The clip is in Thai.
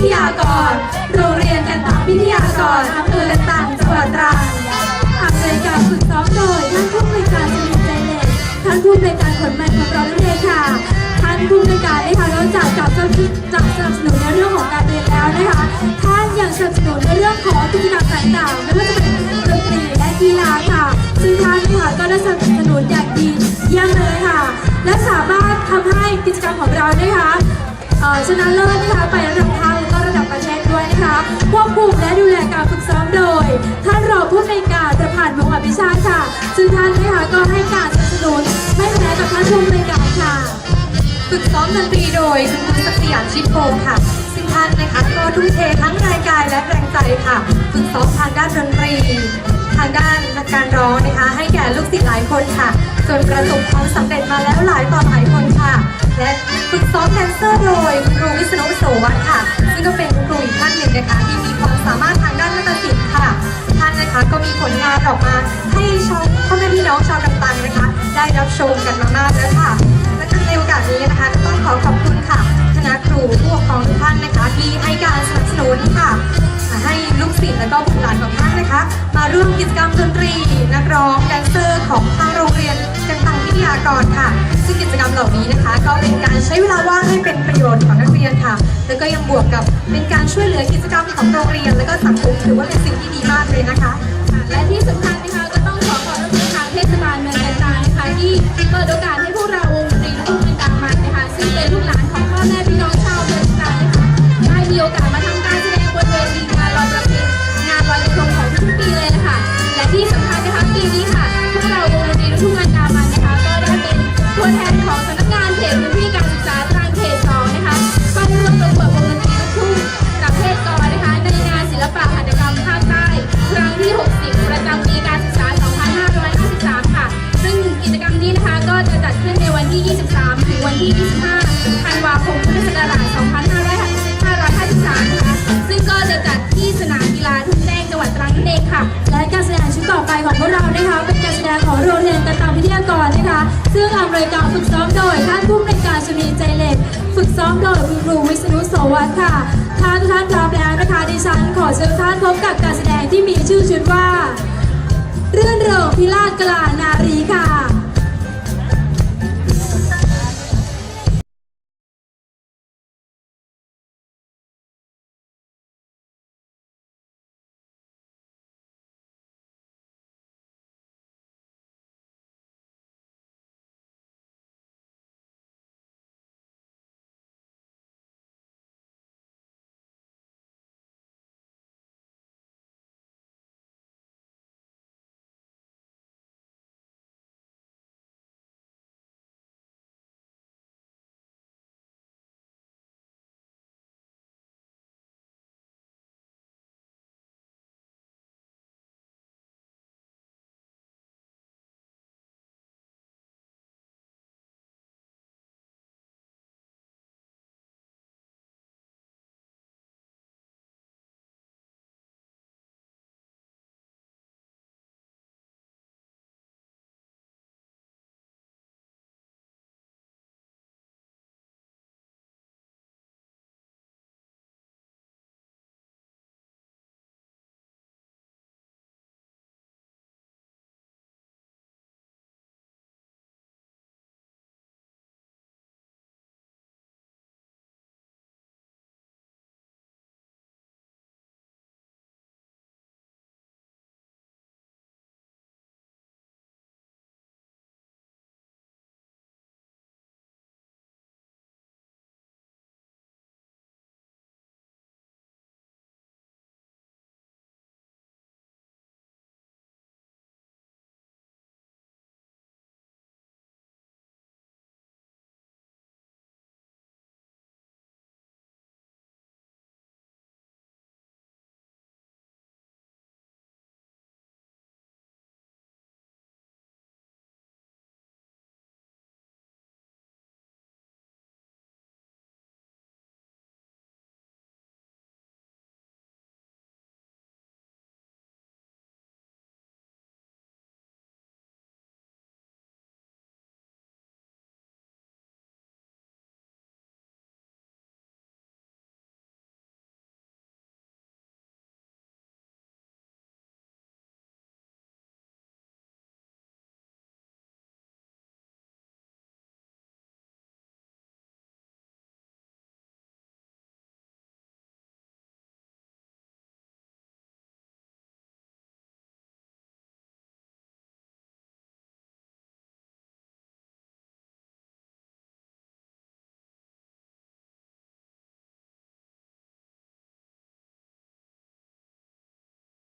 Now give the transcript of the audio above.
ทยากร โรงเรียนกันตาวิทยากรอำเภอกันตังจังหวัดตรังทอำนวยการฝึกซ้อมโดยท่านผู้บริการสนิทใจเด็กท่านผู้บริการขนแม่ของเราด้วยค่ะ ท่านผู้บริการได้ค่ะนอกจากกับจากสนับสนุนในเรื่องของการเรียนแล้วนะคะ ท่านยังสนับสนุนในเรื่องของกิจกรรมต่างๆไม่ว่าจะเป็นดนตรีและกีฬาค่ะ ซึ่งท่านค่ะก็ได้สนับสนุนอย่างดีเยี่ยมเลยค่ะ และสามารถทำให้กิจกรรมของเราได้ค่ะชนะเลิศนะคะไประดับ นะคะควบคุมและดูแลการฝึกซ้อมโดย ท่านรองผู้ในวยการประพันธ์วงศ์อภิชาติค่ะ ซึ่งท่านนะคะก็ให้การสนับสนุนไม่แพ้กับท่านผู้ในวยการค่ะ ฝึกซ้อมดนตรีโดยคุณครูศักดิ์สยามชิดโพงค่ะ ซึ่งท่านนะคะก็ทุ่มเททั้งแรงกายและแรงใจค่ะ ฝึกซ้อมทางด้านดนตรี ทางด้านการร้องนะคะ ให้แก่ลูกศิษย์หลายคนค่ะจนประสบความสำเร็จมาแล้วหลายต่อหลายคนค่ะ และฝึกซ้อมแดนเซอร์โดยครูวิษณุโสวัตค่ะ ซึ่งก็เป็นานหนึ่งนะคะที่มีความสามารถทางด้านนาฏศิลป์ค่ะท่านนะคะก็มีผลงานออกมาให้ชาวพ่อแม่พี่น้องชาวลำปางนะคะ ได้รับชมกันมามากแล้วค่ะและในโอกาสนี้นะคะต้องขอขอบคุณค่ะคณะครูผู้ปกครองทุกท่านนะคะ ที่ให้การสนับสนุนค่ะให้ลูกศิษย์และก็บุตรหลานของท่านนะคะ มาร่วมกิจกรรมดนตรี นักร้องแดนเซอร์ของทางโรงเรียนกันตังวิทยากรค่ะ ซึ่งกิจกรรมเหล่านี้นะคะ ก็เป็นการใช้เวลาว่างให้เป็นประโยชน์ของนักเรียนค่ะ แล้วก็ยังบวกกับเป็นการช่วยเหลือกิจกรรมของโรงเรียน และก็สังคมถือว่าเป็นสิ่งที่ดีมากเลยนะคะ และที่สำคัญนะคะก็ต้องขอขอบคุณทางเทศบาลเมืองกันตานะคะ ที่เปิดโอกาสให้พวกเราวงดนตรีลูกเป็นกลางมันนะคะซึ่งเป็นลูกหลานของพ่อแม่พี่น้องชาวเมืองกันตานะคะได้มีโอกาสมาทำการแสดงบนเวทีงานลอยกระทงงานลอยกระทงของทุกปีเลยนะคะและที่ส วันที่ 23 ถึงวันที่ 25 ธันวาคม พุทธศักราช 2553 นะคะ ซึ่งก็จะจัดที่สนามกีฬาทุ่งแจ้งจังหวัดตรังนั่นเองค่ะ และการแสดงชุดต่อไปของพวกเรานะคะ เป็นการแสดงของโรงเรียนกระตามวิทยากรนะคะ ซึ่งอำนวยการฝึกซ้อมโดยท่านผู้อำนวยการชมีใจเหล็ก ฝึกซ้อมโดยคุณครูวิษณุโสวัตรค่ะ ถ้าทุกท่านพร้อมแล้วนะคะ ดิฉันขอเชิญท่านพบกับการแสดงที่มีชื่อชุดว่า เรื่อนเริงพิราชกลานารีค่ะ